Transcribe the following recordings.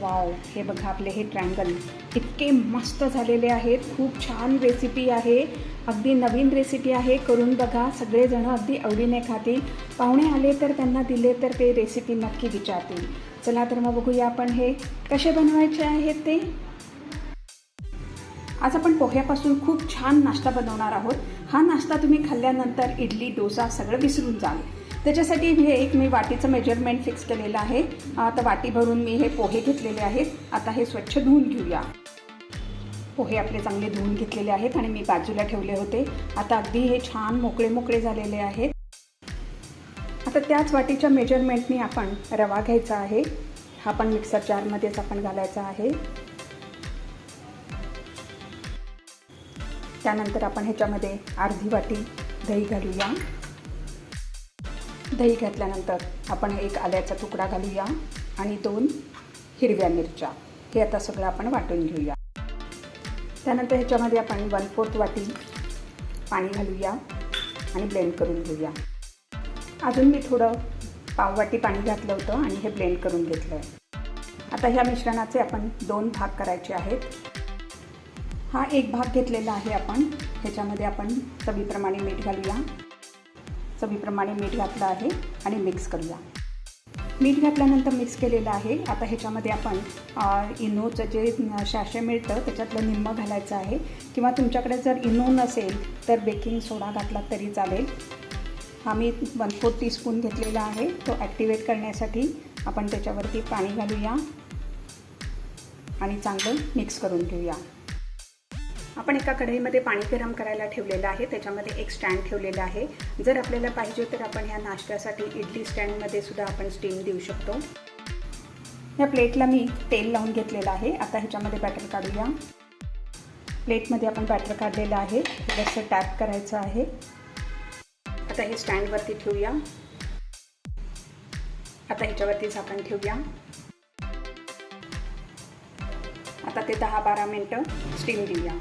Wow हे बघा आपले हे ट्रँगल इतके मस्त झालेले आहेत. खूप छान रेसिपी आहे. अगदी नवीन रेसिपी आहे. करून बघा. सगळेजणं अगदी आवडीने खातील. पाहुणे आले तर त्यांना दिले तर ते रेसिपी नक्की विचारतील. चला तर मग बघूया आपण हे कसे बनवायचे आहेत ते. आज आपण पोह्यापासून खूप छान नाश्ता बनवणार आहोत. हा नाश्ता तुम्ही खाल्ल्यानंतर इडली डोसा सगळं विसरून जाल. त्याच्यासाठी हे एक मी वाटीचं मेजरमेंट फिक्स केलेलं आहे. आता वाटी भरून मी हे पोहे घेतलेले आहेत. आता हे स्वच्छ धुवून घेऊया. पोहे आपले चांगले धुवून घेतलेले आहेत आणि मी बाजूला ठेवले होते. आता अगदी हे छान मोकळे मोकळे झालेले आहेत. आता त्याच वाटीच्या मेजरमेंटनी आपण रवा घ्यायचा आहे. हा पण मिक्सर जारमध्येच आपण घालायचा आहे. त्यानंतर आपण ह्याच्यामध्ये अर्धी वाटी दही घालूया. दही घातल्यानंतर आपण एक आल्याचा तुकडा घालूया आणि दोन हिरव्या मिरच्या. हे आता सगळं आपण वाटून घेऊया. त्यानंतर ह्याच्यामध्ये आपण वन फोर्थ वाटी पाणी घालूया आणि ब्लेंड करून घेऊया. अजून मी थोडं पाववाटी पाणी घातलं होतं आणि हे ब्लेंड करून घेतलं आहे आता ह्या मिश्रणाचे आपण दोन भाग करायचे आहेत. हा एक भाग घेतलेला आहे आपण. ह्याच्यामध्ये आपण चवीप्रमाणे मीठ घालूया. चवीप्रमाणे मीठ घातलं आहे आणि मिक्स करूया. मीठ घातल्यानंतर मिक्स केलेलं आहे. आता ह्याच्यामध्ये आपण इनोचं जे शॅशे मिळतं त्याच्यातलं निम्म घालायचं आहे. किंवा तुमच्याकडे जर इनो नसेल तर बेकिंग सोडा घातला तरी चालेल. हा मी वन फोर्थ टीस्पून घेतलेला आहे. तो ॲक्टिवेट करण्यासाठी आपण त्याच्यावरती पाणी घालूया आणि चांगलं मिक्स करून घेऊया. आपण एका कढईमध्ये पाणी गरम करायला ठेवलेलं आहे. त्याच्यामध्ये एक स्टँड ठेवलेलं आहे. जर आपल्याला पाहिजे तर आपण ह्या नाश्त्यासाठी इडली स्टँडमध्ये सुद्धा आपण स्टीम देऊ शकतो. या प्लेटला मी तेल लावून घेतलेलं आहे. आता ह्याच्यामध्ये बॅटर काढूया. प्लेटमध्ये आपण बॅटर काढलेलं आहे. जसं टॅप करायचं आहे. आता हे स्टँडवरती ठेवूया. आता ह्याच्यावरती झाकण ठेवूया. आता ते दहा बारा मिनटं स्टीम देऊया.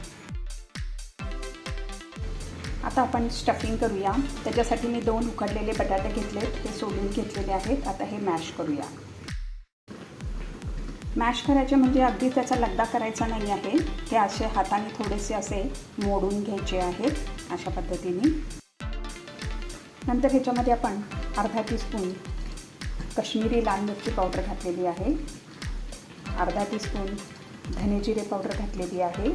आता आपण स्टफिंग करूया. त्याच्यासाठी मी दोन उकडलेले बटाटे घेतलेत हे सोडून घेतलेले आहेत. आता हे मॅश करूया. मॅश करायचे म्हणजे अगदी त्याचा लगदा करायचा नाही आहे. हे असे हाताने थोडेसे असे मोडून घ्यायचे आहेत अशा पद्धतीने. नंतर ह्याच्यामध्ये आपण अर्धा टीस्पून कश्मीरी लाल मिरची पावडर घातलेली आहे. अर्धा टीस्पून धने जिरे पावडर घातलेली आहे.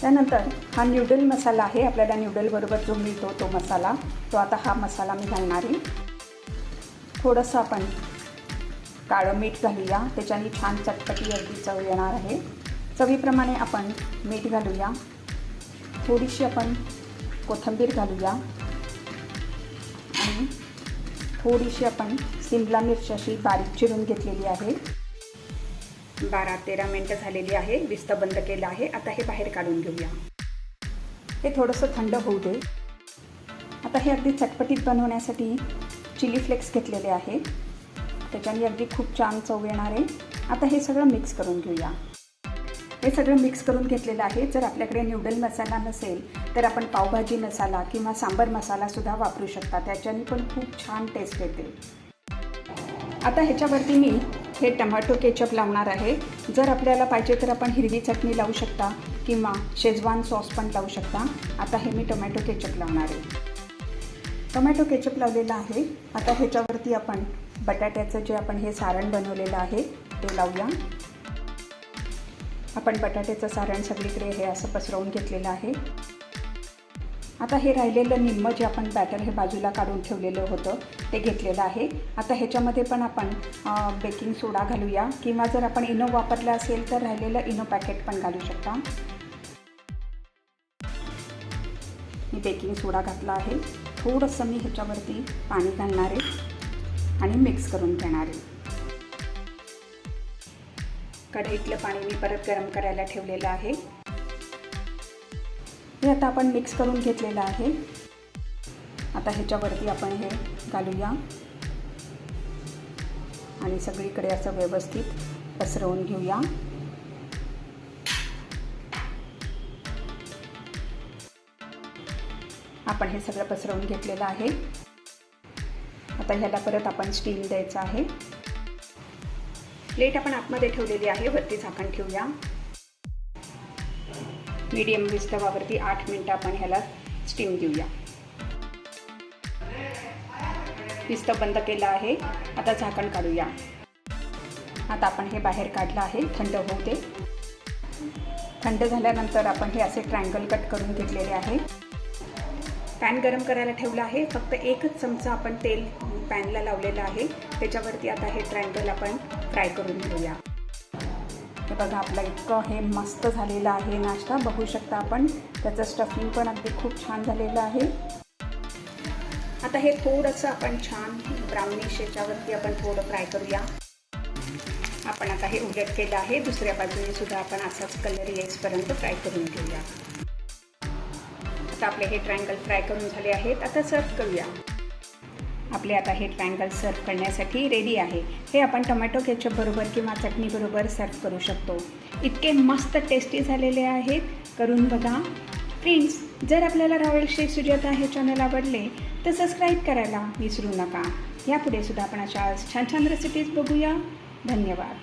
त्यानंतर हा न्यूडल मसाला आहे. आपल्याला न्यूडलबरोबर जो मिळतो तो मसाला. तो आता हा मसाला मी घालणार आहे. थोडंसं आपण काळं मीठ घालूया. त्याच्याने छान चटपटी अगदी चव येणार आहे. चवीप्रमाणे आपण मीठ घालूया. थोडीशी आपण कोथिंबीर घालूया. आणि थोडीशी आपण सिमला मिरची अशी बारीक चिरून घेतलेली आहे. बारा तेरा मिनटं झालेली आहे. विस्त बंद केलं आहे. आता हे बाहेर काढून घेऊया. हे थोडंसं थंड होऊ दे. आता हे अगदी चटपटीत बनवण्यासाठी चिली फ्लेक्स घेतलेले आहे. त्याच्याने अगदी खूप छान चव येणार आहे. आता हे सगळं मिक्स करून घेऊया. हे सगळं मिक्स करून घेतलेलं आहे. जर आपल्याकडे न्यूडल मसाला नसेल तर आपण पावभाजी मसाला किंवा सांबर मसालासुद्धा वापरू शकता. त्याच्याने पण खूप छान टेस्ट येते. आता ह्याच्यावरती मी हे टमॅटो केचप लावणार आहे. जर आपल्याला पाहिजे तर आपण हिरवी चटणी लावू शकता किंवा शेजवान सॉस पण लावू शकता. आता हे मी टोमॅटो केचप लावणार आहे. टोमॅटो केचप लावलेलं आहे. आता ह्याच्यावरती आपण बटाट्याचं जे आपण हे सारण बनवलेलं आहे ते लावूया. आपण बटाट्याचं सारण सगळीकडे हे असं पसरवून घेतलेलं आहे. आता हे राहिलेलं निम्म जे आपण बॅटर हे बाजूला काढून ठेवलेलं होतं ते घेतलेलं आहे. आता ह्याच्यामध्ये पण आपण बेकिंग सोडा घालूया. किंवा जर आपण इनो वापरला असेल तर राहिलेलं इनो पॅकेट पण घालू शकता. मी बेकिंग सोडा घातला आहे. थोडंसं मी ह्याच्यावरती पाणी घालणार आहे आणि मिक्स करून घेणार आहे. कढईतलं पाणी मी परत गरम करायला ठेवलेलं आहे. हे आता आपण मिक्स करून घेतलेलं आहे. आता ह्याच्यावरती आपण हे घालूया. आणि सगळीकडे असं व्यवस्थित पसरवून घेऊया. आपण हे सगळं पसरवून घेतलेलं आहे. आता ह्याला परत आपण स्टीम द्यायचं आहे. प्लेट आपण आतमध्ये ठेवलेली आहे वरती झाकण ठेवूया. मीडियम विस्तवावरती आठ मिनटं आपण ह्याला स्टीम देऊया. विस्तव बंद केलं आहे. आता झाकण काढूया. आता आपण हे बाहेर काढलं आहे. थंड होऊ दे थंड झाल्यानंतर आपण हे असे ट्रायंगल कट करून घेतलेले आहे. पॅन गरम करायला ठेवलं आहे. फक्त एकच चमचा आपण तेल पॅनला लावलेलं आहे. त्याच्यावरती आता हे ट्रायंगल आपण फ्राय करून घेऊया. हे बघा आपलं इतकं हे मस्त झालेलं आहे. नाश्ता बघू शकता आपण. त्याचं स्टफिंग पण अगदी खूप छान झालेलं आहे. आता हे थोडंसं आपण छान ब्राउनिश याच्यावरती आपण थोडं फ्राय करूया. आपण आता हे उलट केलं आहे. दुसऱ्या बाजूने सुद्धा आपण असाच कलर येईसपर्यंत फ्राय करून घेऊया. आता आपले हे ट्रायंगल फ्राय करून झाले आहेत. आता सर्व करूया. आपले आता हे ट्रँगल सर्व करण्यासाठी रेडी आहे. हे आपण टोमॅटो केचपबरोबर किंवा चटणीबरोबर सर्व करू शकतो. इतके मस्त टेस्टी झालेले आहेत. करून बघा. फ्रेंड्स जर आपल्याला रावल श्री सुजाता हे चॅनल आवडले तर सबस्क्राईब करायला विसरू नका. यापुढे सुद्धा आपण अशा छान छान रेसिपीज बघूया. धन्यवाद.